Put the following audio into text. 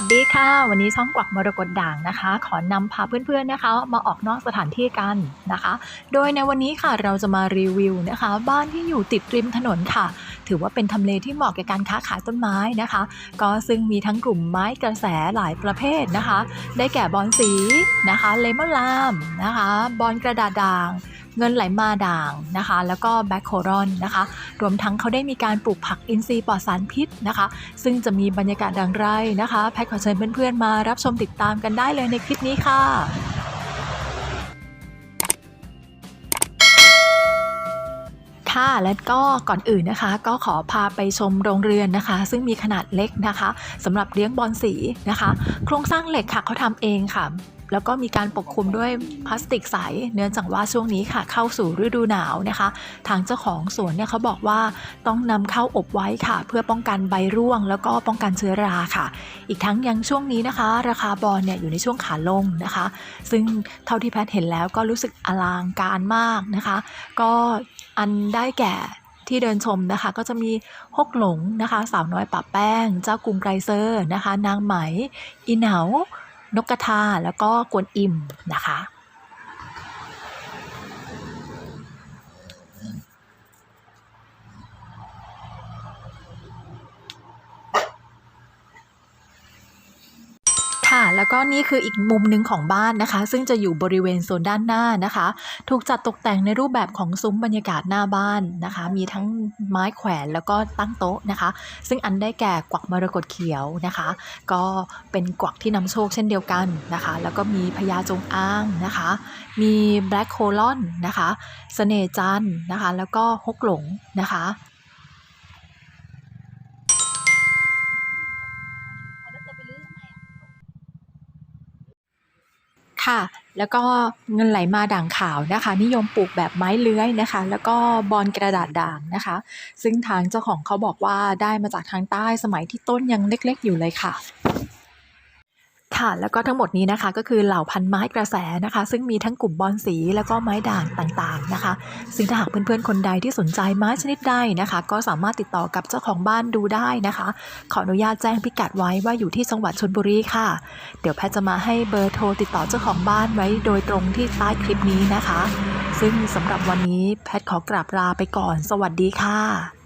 สดีค่ะ วันนี้ช่องกวักมรกตด่างนะคะ ขอนำพาเพื่อนๆนะคะ มาออกนอกสถานที่กันนะคะ โดยในวันนี้ค่ะเราจะมารีวิวนะคะ บ้านที่อยู่ติดริมถนนค่ะ ถือว่าเป็นทำเลที่เหมาะแก่การค้าขายต้นไม้นะคะ ก็ซึ่งมีทั้งกลุ่มไม้กระแสหลายประเภทนะคะ ได้แก่บอนสีนะคะเลมอนลามนะคะบอนกระดาษด่างเงินไหลมาด่างนะคะ แล้วก็แบคโครอนนะคะ รวมทั้งเขาได้มีการปลูกผักอินทรีย์ปลอดสารพิษนะคะ ซึ่งจะมีบรรยากาศดังไรนะคะ แพทขอเชิญเพื่อนๆมารับชมติดตามกันได้เลยในคลิปนี้ค่ะ ค่ะและก็ก่อนอื่นนะคะ ก็ขอพาไปชมโรงเรือนนะคะ ซึ่งมีขนาดเล็กนะคะสำหรับเลี้ยงบอลสีนะคะ โครงสร้างเหล็กค่ะเขาทำเองค่ะ แล้วก็มีการปกคลุมด้วยพลาสติกใส เนื่องจากว่าช่วงนี้ค่ะเข้าสู่ฤดูหนาวนะคะ ทางเจ้าของสวนเนี่ยเขาบอกว่าต้องนำเข้าอบไว้ค่ะ เพื่อป้องกันใบร่วง แล้วก็ป้องกันเชื้อราค่ะ อีกทั้งยังช่วงนี้นะคะ ราคาบอลเนี่ยอยู่ในช่วงขาลงนะคะ ซึ่งเท่าที่แพทย์เห็นแล้วก็รู้สึกอลังการมากนะคะ ก็อันได้แก่ที่เดินชมนะคะก็จะมีฮกหลงนะคะ สาวน้อยปะแป้ง เจ้ากรุงไกรเซอร์นะคะ นางไหม อีเหนา นกกระทาแล้วก็กวนอิมนะคะ ค่ะ แล้วก็นี่คืออีกมุมหนึ่งของบ้านนะคะ ซึ่งจะอยู่บริเวณโซนด้านหน้านะคะ ถูกจัดตกแต่งในรูปแบบของซุ้มบรรยากาศหน้าบ้านนะคะ มีทั้งไม้แขวนแล้วก็ตั้งโต๊ะนะคะ ซึ่งอันได้แก่กวักมรกตเขียวนะคะ ก็เป็นกวักที่นำโชคเช่นเดียวกันนะคะ แล้วก็มีพญาจงอางนะคะ มีแบล็คโคลอนนะคะสเสน่จันนะคะ แล้วก็ฮกหลงนะคะ ค่ะ แล้วก็เงินไหลมาด่างขาวนะคะ นิยมปลูกแบบไม้เลื้อยนะคะ แล้วก็บอนกระดาษด่างนะคะ ซึ่งทางเจ้าของเขาบอกว่าได้มาจากทางใต้สมัยที่ต้นยังเล็กๆอยู่เลยค่ะ ค่ะแล้วก็ทั้งหมดนี้นะคะก็คือเหล่าพันไม้กระแสนะคะ ซึ่งมีทั้งกลุ่มบอนสีแล้วก็ไม้ด่างต่างๆนะคะ ซึ่งถ้าหากเพื่อนๆคนใดที่สนใจไม้ชนิดใดนะคะ ก็สามารถติดต่อกับเจ้าของบ้านดูได้นะคะ ขออนุญาตแจ้งพิกัดไว้ว่าอยู่ที่จังหวัดชลบุรีค่ะ เดี๋ยวแพทจะมาให้เบอร์โทรติดต่อเจ้าของบ้านไว้โดยตรงที่ใต้คลิปนี้นะคะ ซึ่งสำหรับวันนี้แพทขอกราบลาไปก่อน สวัสดีค่ะ